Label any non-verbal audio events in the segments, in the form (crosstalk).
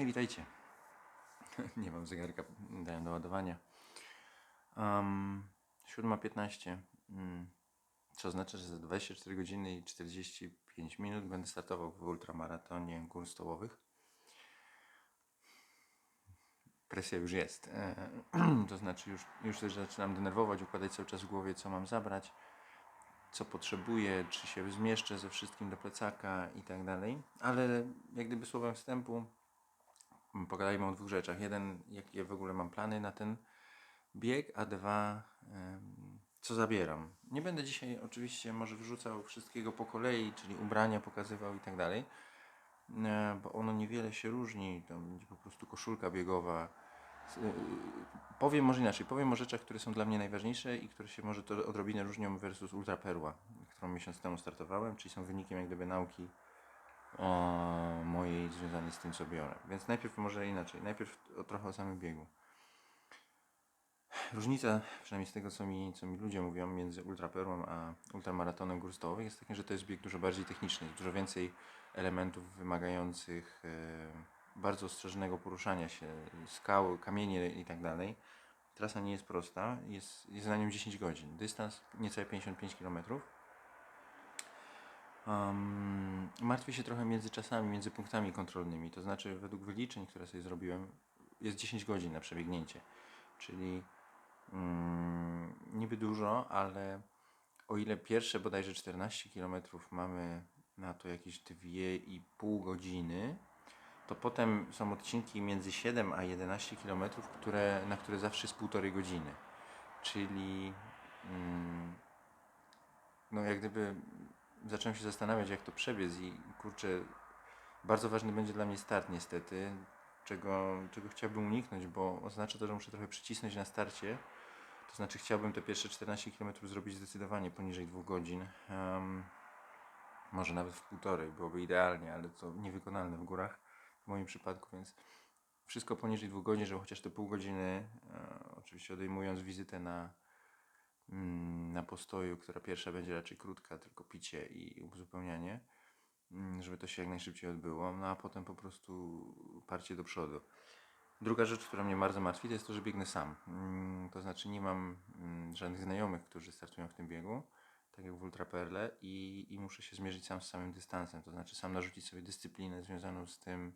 Hej, witajcie. (laughs) Nie mam zegarka, dałem do ładowania. Um, 7.15, mm, co oznacza, że za 24 godziny i 45 minut będę startował w ultramaratonie gór stołowych. Presja już jest. E, (clears throat) to znaczy już, już też zaczynam denerwować, układać cały czas w głowie, co mam zabrać, co potrzebuję, czy się zmieszczę ze wszystkim do plecaka i tak dalej. Ale jak gdyby słowem wstępu pogadajmy o dwóch rzeczach. Jeden, jakie w ogóle mam plany na ten bieg, a dwa, co zabieram. Nie będę dzisiaj oczywiście może wrzucał wszystkiego po kolei, czyli ubrania pokazywał i tak dalej, e, bo ono niewiele się różni. To będzie po prostu koszulka biegowa. Y, Powiem może inaczej, powiem o rzeczach, które są dla mnie najważniejsze i które się może to odrobinę różnią versus Ultra Perła, którą miesiąc temu startowałem, czyli są wynikiem jak gdyby nauki mojej związanej z tym, co biorę. Więc najpierw może inaczej. Najpierw o, trochę o samym biegu. Różnica, przynajmniej z tego, co mi, co mi ludzie mówią, między ultraperłą a ultramaratonem gór stołowych jest taka, że to jest bieg dużo bardziej techniczny, dużo więcej elementów wymagających e, bardzo ostrzeżonego poruszania się, skał, kamienie i tak dalej. Trasa nie jest prosta, jest, jest na nią 10 godzin. Dystans niecałe 55 kilometrów. Um, martwię się trochę między czasami, między punktami kontrolnymi. To znaczy, według wyliczeń, które sobie zrobiłem, jest 10 godzin na przebiegnięcie. Czyli mm, niby dużo, ale o ile pierwsze bodajże 14 km mamy na to jakieś 2,5 godziny, to potem są odcinki między 7 a 11 km, które, na które zawsze jest półtorej godziny. Czyli mm, no jak gdyby zacząłem się zastanawiać, jak to przebiec i kurczę, bardzo ważny będzie dla mnie start niestety, czego, czego chciałbym uniknąć, bo oznacza to, że muszę trochę przycisnąć na starcie. To znaczy chciałbym te pierwsze 14 km zrobić zdecydowanie poniżej 2 godzin. Em, może nawet w półtorej, byłoby idealnie, ale to niewykonalne w górach w moim przypadku, więc wszystko poniżej 2 godzin, żeby chociaż te pół godziny, e, oczywiście odejmując wizytę na, na postoju, która pierwsza będzie raczej krótka, tylko picie i uzupełnianie, mm, żeby to się jak najszybciej odbyło, no a potem po prostu parcie do przodu. Druga rzecz, która mnie bardzo martwi, to jest to, że biegnę sam. Mm, To znaczy nie mam mm, żadnych znajomych, którzy startują w tym biegu, tak jak w Ultraperle i, i muszę się zmierzyć sam z samym dystansem, to znaczy sam narzucić sobie dyscyplinę związaną z tym,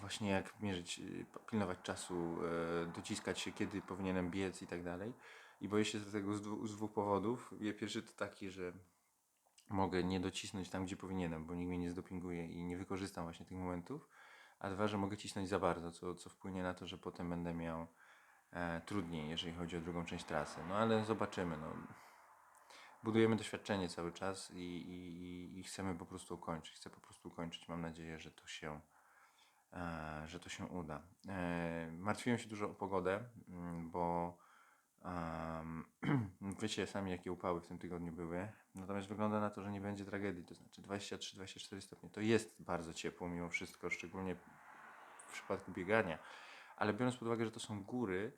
właśnie jak mierzyć, y, pilnować czasu, e, dociskać się, kiedy powinienem biec i tak dalej. I boję się tego z, dwu, z dwóch powodów. Pierwszy to taki, że mogę nie docisnąć tam, gdzie powinienem, bo nikt mnie nie zdopinguje i nie wykorzystam właśnie tych momentów. A dwa, że mogę cisnąć za bardzo, co, co wpłynie na to, że potem będę miał e, trudniej, jeżeli chodzi o drugą część trasy. No ale zobaczymy. No. Budujemy doświadczenie cały czas i, i, i- i chcemy po prostu ukończyć. Chcę po prostu ukończyć. Mam nadzieję, że to się, e, że to się uda. E, martwiłem się dużo o pogodę, mm, bo em, (clears throat) wiecie sami, jakie upały w tym tygodniu były. Natomiast wygląda na to, że nie będzie tragedii. To znaczy 23-24 stopnie. To jest bardzo ciepło mimo wszystko, szczególnie w przypadku biegania. Ale biorąc pod uwagę, że to są góry,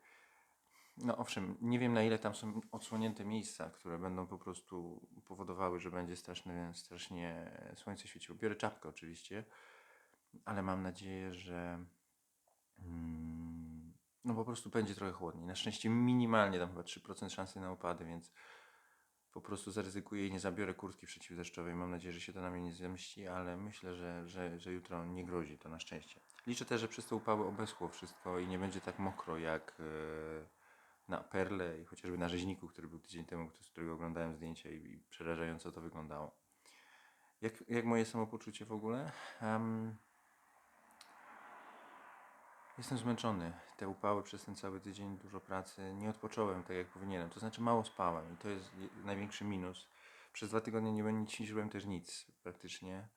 no owszem, nie wiem na ile tam są odsłonięte miejsca, które będą po prostu powodowały, że będzie straszne, strasznie słońce świeciło. Biorę czapkę oczywiście, ale mam nadzieję, że mm, no po prostu będzie trochę chłodniej. Na szczęście minimalnie tam chyba 3% szansy na opady, więc po prostu zaryzykuję i nie zabiorę kurtki przeciwdeszczowej. Mam nadzieję, że się to na mnie nie zemści, ale myślę, że, że, że jutro nie grozi to na szczęście. Liczę też, że przez te upały obeschło wszystko i nie będzie tak mokro jak e, na Perle i chociażby na Rzeźniku, który był tydzień temu, z którego oglądałem zdjęcia i, i przerażająco to wyglądało. Jak, jak moje samopoczucie w ogóle? Em, Jestem zmęczony. Te upały przez ten cały tydzień, dużo pracy. Nie odpocząłem tak jak powinienem. To znaczy mało spałem i to jest je- największy minus. Przez dwa tygodnie nie, nie ćwiczyłem też nic praktycznie.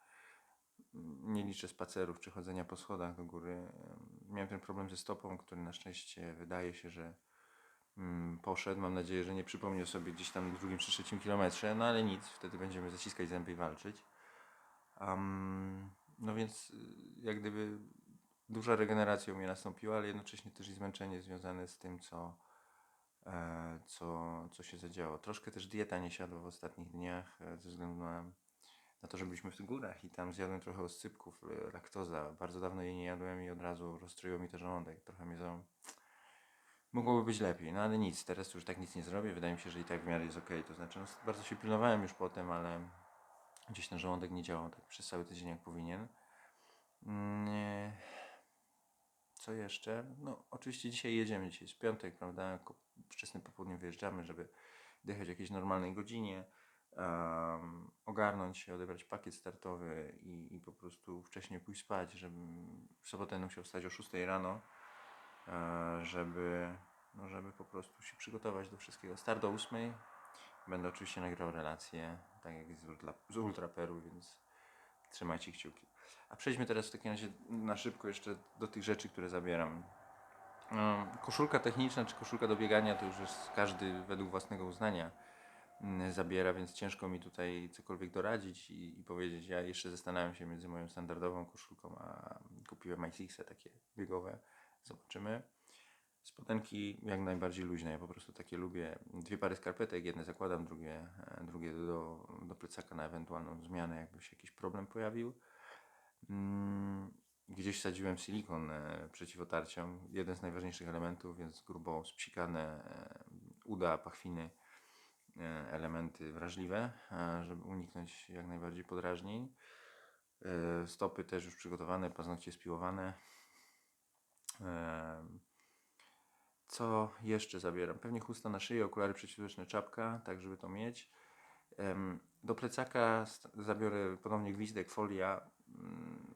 Nie liczę spacerów czy chodzenia po schodach do góry. Em, Miałem ten problem ze stopą, który na szczęście wydaje się, że mm, poszedł. Mam nadzieję, że nie przypomniał sobie gdzieś tam w drugim czy trzecim kilometrze, no ale nic. Wtedy będziemy zaciskać zęby i walczyć. Am, no więc y, jak gdyby duża regeneracja u mnie nastąpiła, ale jednocześnie też i zmęczenie związane z tym, co, e, co, co się zadziało. Troszkę też dieta nie siadła w ostatnich dniach e, ze względu na, na to, że byliśmy w górach i tam zjadłem trochę oscypków, e, laktoza. Bardzo dawno jej nie jadłem i od razu rozstroiło mi to żołądek. Trochę mnie to... Mogłoby być lepiej, no ale nic, teraz już tak nic nie zrobię. Wydaje mi się, że i tak w miarę jest ok. To znaczy, no, bardzo się pilnowałem już potem, ale gdzieś ten żołądek nie działał tak przez cały tydzień jak powinien. Mm, Nie. Co jeszcze? No, oczywiście dzisiaj jedziemy, dzisiaj jest piątek, prawda? Wczesnym popołudniem wyjeżdżamy, żeby dojechać o jakiejś normalnej godzinie, um, ogarnąć się, odebrać pakiet startowy i, i po prostu wcześniej pójść spać, żebym w sobotę musiał wstać o 6 rano, e, żeby, no, żeby po prostu się przygotować do wszystkiego. Start do 8. Będę oczywiście nagrał relacje, tak jak z, ultra, z Ultraperu, więc trzymajcie kciuki. A przejdźmy teraz w takim razie na szybko jeszcze do tych rzeczy, które zabieram. Koszulka techniczna czy koszulka do biegania to już jest każdy według własnego uznania mm, zabiera, więc ciężko mi tutaj cokolwiek doradzić i, i powiedzieć. Ja jeszcze zastanawiam się między moją standardową koszulką, a kupiłem ISIX takie biegowe. Zobaczymy. Spodenki jak najbardziej luźne, ja po prostu takie lubię. Dwie pary skarpetek, jedne zakładam, drugie, e, drugie do, do plecaka na ewentualną zmianę, jakby się jakiś problem pojawił. Mm, Gdzieś sadziłem silikon e, przeciwotarcią, jeden z najważniejszych elementów, więc grubo spsikane e, uda, pachwiny, e, elementy wrażliwe, żeby uniknąć jak najbardziej podrażnień. Stopy też już przygotowane, paznokcie spiłowane. Co jeszcze zabieram? Pewnie chusta na szyję, okulary przeciwsłoneczne, czapka, tak żeby to mieć. Do plecaka zabiorę ponownie gwizdek, folia. Mm,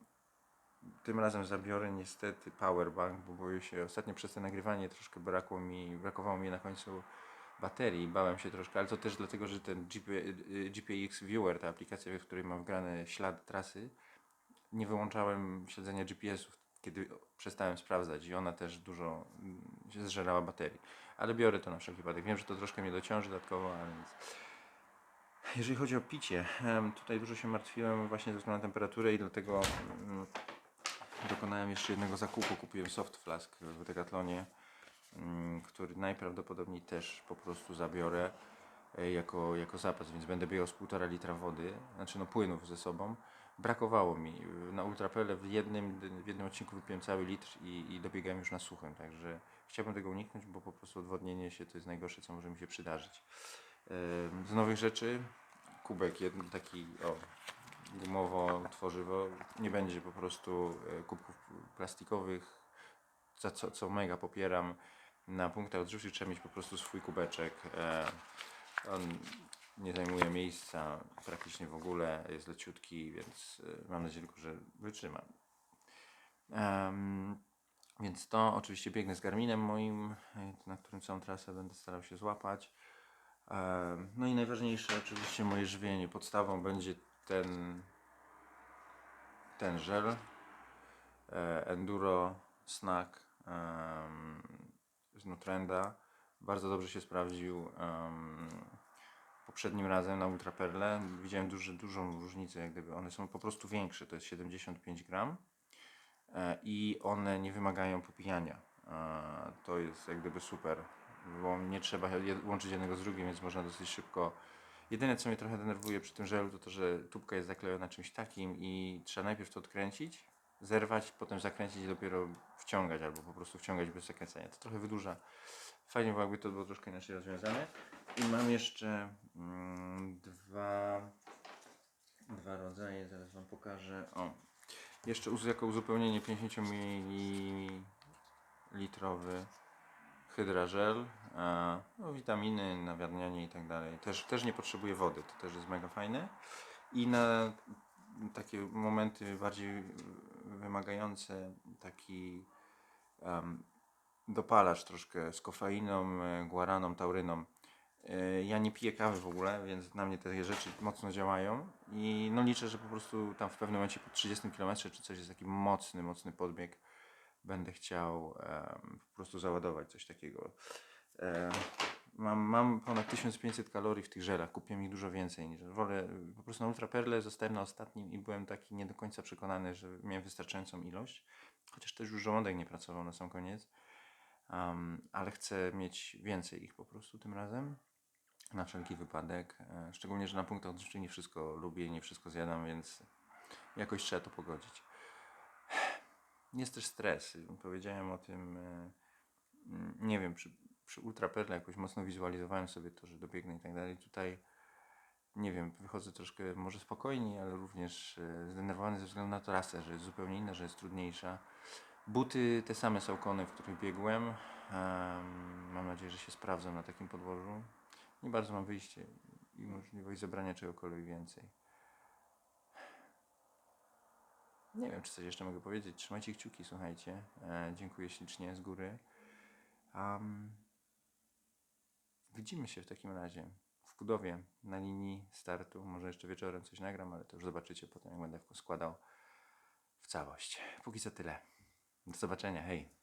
Tym razem zabiorę niestety powerbank, bo boję się, ostatnio przez to nagrywanie troszkę brakło mi, brakowało mi na końcu baterii, bałem się troszkę, ale to też dlatego, że ten GP, y, GPX Viewer, ta aplikacja, w której mam wgrane ślad trasy, nie wyłączałem śledzenia GPS-ów, kiedy przestałem sprawdzać i ona też dużo mm, zżerała baterii. Ale biorę to na wszelki wypadek. Wiem, że to troszkę mnie dociąży dodatkowo, ale nic. Jeżeli chodzi o picie, tutaj dużo się martwiłem właśnie ze względu na temperaturę i dlatego mm, dokonałem jeszcze jednego zakupu. Kupiłem soft flask w Decathlonie, mm, który najprawdopodobniej też po prostu zabiorę e, jako, jako zapas, więc będę biegał z półtora litra wody, znaczy no płynów ze sobą. Brakowało mi. Na ultrapele w jednym, w jednym odcinku wypiłem cały litr i, i dobiegałem już na suchym, także chciałbym tego uniknąć, bo po prostu odwodnienie się to jest najgorsze, co może mi się przydarzyć. Z nowych rzeczy. Kubek jeden taki o, gumowo tworzywo. Nie będzie po prostu e, kubków plastikowych za co, co mega popieram. Na punktach odżywczych trzeba mieć po prostu swój kubeczek. E, on nie zajmuje miejsca praktycznie w ogóle jest leciutki więc e, mam nadzieję tylko, że wytrzyma. Em, więc to oczywiście biegnę z Garminem moim, na którym całą trasę będę starał się złapać. No i najważniejsze oczywiście moje żywienie. Podstawą będzie ten, ten żel e, Enduro Snack z Nutrenda. Bardzo dobrze się sprawdził poprzednim razem na Ultraperle. Widziałem duży, dużą różnicę, jak gdyby one są po prostu większe. To jest 75 gram e, i one nie wymagają popijania. E, To jest jak gdyby super, bo nie trzeba łączyć jednego z drugim, więc można dosyć szybko. Jedyne co mnie trochę denerwuje przy tym żelu to to, że tubka jest zaklejona czymś takim i trzeba najpierw to odkręcić, zerwać, potem zakręcić i dopiero wciągać albo po prostu wciągać bez zakręcenia. To trochę wydłuża. Fajnie było jakby to było troszkę inaczej rozwiązane. I mam jeszcze mm, dwa, dwa rodzaje, zaraz Wam pokażę. O, jeszcze jako uzupełnienie 50 ml hydrażel, e, no, witaminy, nawadnianie i tak dalej. Też, też nie potrzebuje wody, to też jest mega fajne. I na takie momenty bardziej wymagające taki em, dopalacz troszkę z kofeiną, e, guaraną, tauryną. E, Ja nie piję kawy w ogóle, więc na mnie te rzeczy mocno działają i no liczę, że po prostu tam w pewnym momencie po 30 km czy coś jest taki mocny, mocny podbieg będę chciał em, po prostu załadować coś takiego. Mam, mam ponad 1500 kalorii w tych żelach, kupiłem ich dużo więcej niż wolę. Po prostu na Ultraperle zostałem na ostatnim i byłem taki nie do końca przekonany, że miałem wystarczającą ilość, chociaż też już żołądek nie pracował na sam koniec. Em, ale chcę mieć więcej ich po prostu tym razem. na wszelki wypadek. E, Szczególnie, że na punktach odżywczych nie wszystko lubię, nie wszystko zjadam, więc jakoś trzeba to pogodzić. Jest też stres. Powiedziałem o tym, e, nie wiem, przy, przy ultraperle jakoś mocno wizualizowałem sobie to, że dobiegnę i tak dalej. Tutaj, nie wiem, wychodzę troszkę może spokojniej, ale również e, zdenerwowany ze względu na trasę, że jest zupełnie inna, że jest trudniejsza. Buty te same Saucony, w których biegłem. Em, mam nadzieję, że się sprawdzą na takim podłożu. Nie bardzo mam wyjście i możliwość zebrania czegokolwiek więcej. Nie wiem, czy coś jeszcze mogę powiedzieć. Trzymajcie kciuki, słuchajcie. E, dziękuję ślicznie z góry. Am, widzimy się w takim razie w budowie na linii startu. Może jeszcze wieczorem coś nagram, ale to już zobaczycie potem, jak będę składał w całość. Póki co tyle. Do zobaczenia, hej.